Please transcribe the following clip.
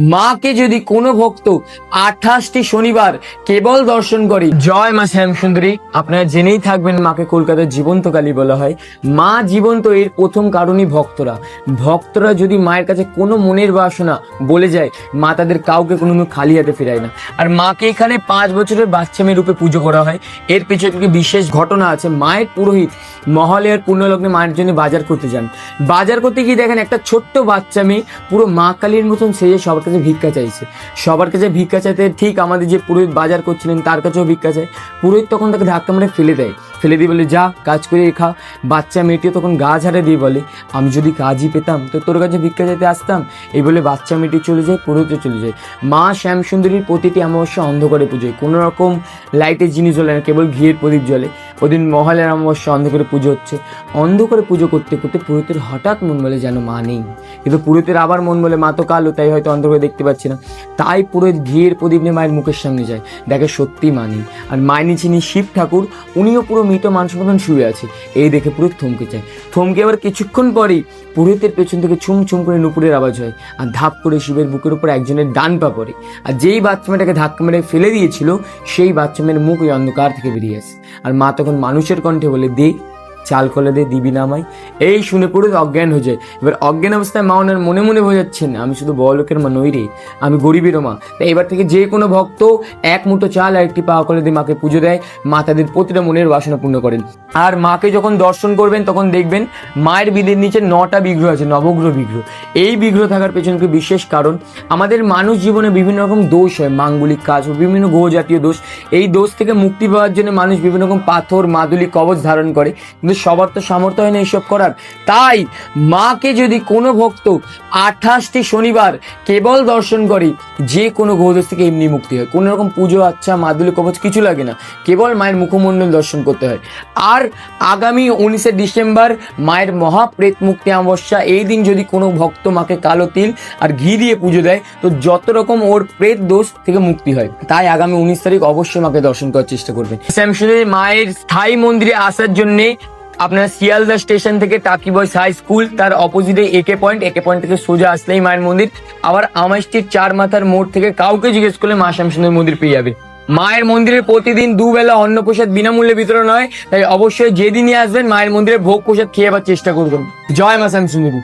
মাকে যদি কোনো ভক্ত আঠাশটি শনিবার কেবল দর্শন করে, জয় মা শ্যাম সুন্দরী আপনারা জেনেই থাকবেন মাকে কলকাতার জীবন্ত কালী বলা হয়। মা জীবন্ত এর প্রথম কারণই ভক্তরা। ভক্তরা যদি মায়ের কাছে কোনো মনের বাসনা বলে যায়, মা তাদের কাউকে কোনো খালি হাতে ফেরায় না। আর মাকে এখানে পাঁচ বছরের বাচ্চা মেয়ে রূপে পুজো করা হয়। এর পিছনে একটি বিশেষ ঘটনা আছে। মায়ের পুরোহিত মহালয়ার পূর্ণলগ্নে মায়ের জন্য বাজার করতে যান। বাজার করতে গিয়ে দেখেন একটা ছোট্ট বাচ্চা মেয়ে পুরো মা কালীর মতন সেজে সবার কাছে ভিক্ষা চাইছে। সবার কাছে ভিক্ষা চাইতে ঠিক আমাদের যে পুরোহিত বাজার করছিলেন, তার কাছেও ভিক্ষা চায় পুরোহিত তখন তাকে ধাক্কা মেরে ফেলে দেয়। ফেলে দিয়ে বলে, যা, কাজ করে খা। বাচ্চা মেয়েটিও তখন গা ঝাড়ে দিয়ে বলে, আমি যদি কাজই পেতাম, তো তোর কাছে ভিক্ষা চাইতে আসতাম? এই বলে বাচ্চা মেয়েটি চলে যায় পুরোহিত চলে যায়। মা শ্যাম সুন্দরীর প্রতিটি অমাবস্যা অন্ধকারে পুজোয়। কোনো রকম লাইটের জিনিস জ্বলে না, কেবল ঘিয়ের প্রদীপ জ্বলে। ওদিন মহালয়ার অমাবস্যা অন্ধকারে পুজো হচ্ছে। অন্ধকারে পুজো করতে করতে পুরোহিতের হঠাৎ মন বলে যেন মা নেই। কিন্তু পুরোহিতের আবার মন বলে মা তো কালো, তাই হয়তো অন্ধকারে দেখতে পাচ্ছি না। তাই পুরোহিত ঘিয়ের প্রদীপ নিয়ে মায়ের মুখের সামনে যায়। দেখে সত্যি মা নেই। আর মায়ের যিনি শিব ঠাকুর, উনিও পুরো মৃত মানুষ মতন শুয়ে আছে। এই দেখে পুরোহিত থমকে যায়। থমকে আবার কিছুক্ষণ পরেই পুরোহিতের পেছন থেকে ছুম ছুম করে নুপুরের আওয়াজ হয়। আর ধাপ করে শিবের বুকের উপর একজনের ডান পা পড়ে। আর যেই বাচ্চা মেয়েটাকে ধাক্কা মেরে ফেলে দিয়েছিল, সেই বাচ্চা মেয়ের মুখ ওই অন্ধকার থেকে বেরিয়ে আসে। আর মা তখন মানুষের কণ্ঠে বলে দে চাল কলে দে, দিবি না আমায়। এই শুনে পুরো অজ্ঞান হয়ে যায়। এবার অজ্ঞান অবস্থায় মা ওনার মনে মনে বোঝাচ্ছেন আমি শুধু বড়লোকের মা নই রে, আমি গরিবেরও মা। তাই এবার থেকে যে কোনো ভক্ত এক মুঠো চাল আর একটি পাওয়া করে দিয়ে মাকে পুজো দেয়। মা তাদের প্রতিটা মনের বাসনা পূর্ণ করেন। আর মাকে যখন দর্শন করবেন, তখন দেখবেন মায়ের বিদের নিচে নটা বিগ্রহ আছে, নবগ্রহ বিগ্রহ। এই বিগ্রহ থাকার পেছনে বিশেষ কারণ? আমাদের মানুষ জীবনে বিভিন্ন রকম দোষ হয়, মাঙ্গলিক কাজ ও বিভিন্ন গ্রহ জাতীয় দোষ। এই দোষ থেকে মুক্তি পাওয়ার জন্য মানুষ বিভিন্ন রকম পাথর, মাদুলি, কবচ ধারণ করে। কিন্তু সবার তো সামর্থ্য হয় না এইসব করার। তাই মাকে যদি কোনো ভক্ত আঠাশটি শনিবার কেবল দর্শন করে, যে কোনো গ্রহদোষ থেকে এমনি মুক্তি হয়। কোনো রকম পুজো আচ্ছা মাদুলি, কবচ কিছু লাগে না। কেবল মায়ের মুখমণ্ডল দর্শন করতে হয়। আর আগামী উনিশে ডিসেম্বর মায়ের মহাপ্রেত মুক্তি অমাবস্যা, এই দিন যদি কোনো ভক্ত মাকে কালো তিল আর ঘি দিয়ে পুজো দেয়, তো যত রকম ওর প্রেত দোষ থেকে মুক্তি হয়। তাই আগামী উনিশ তারিখ অবশ্যই মাকে দর্শন করার চেষ্টা করবেন। শ্যামসুন্দরী মায়ের স্থায়ী মন্দিরে আসার জন্যে আপনার শিয়ালদা স্টেশন থেকে টাকি বয়স হাই স্কুল, তার অপোজিটে একে পয়েন্ট একে পয়েন্ট থেকে সোজা আসলেই মায়ের মন্দির। আবার আমার স্ট্রিট চার মাথার মোড় থেকে কাউকে জিজ্ঞেস করলে মা শ্যামসুন্দর মন্দির পেয়ে যাবে। মায়ের মন্দিরে প্রতিদিন দুবেলা অন্ন প্রসাদ বিনামূল্যে বিতরণ হয়, তাই অবশ্যই যেদিনই আসবেন মায়ের মন্দিরে ভোগ প্রসাদ খেয়ে আবার চেষ্টা করবেন। জয় মা শ্যামসুন্দরী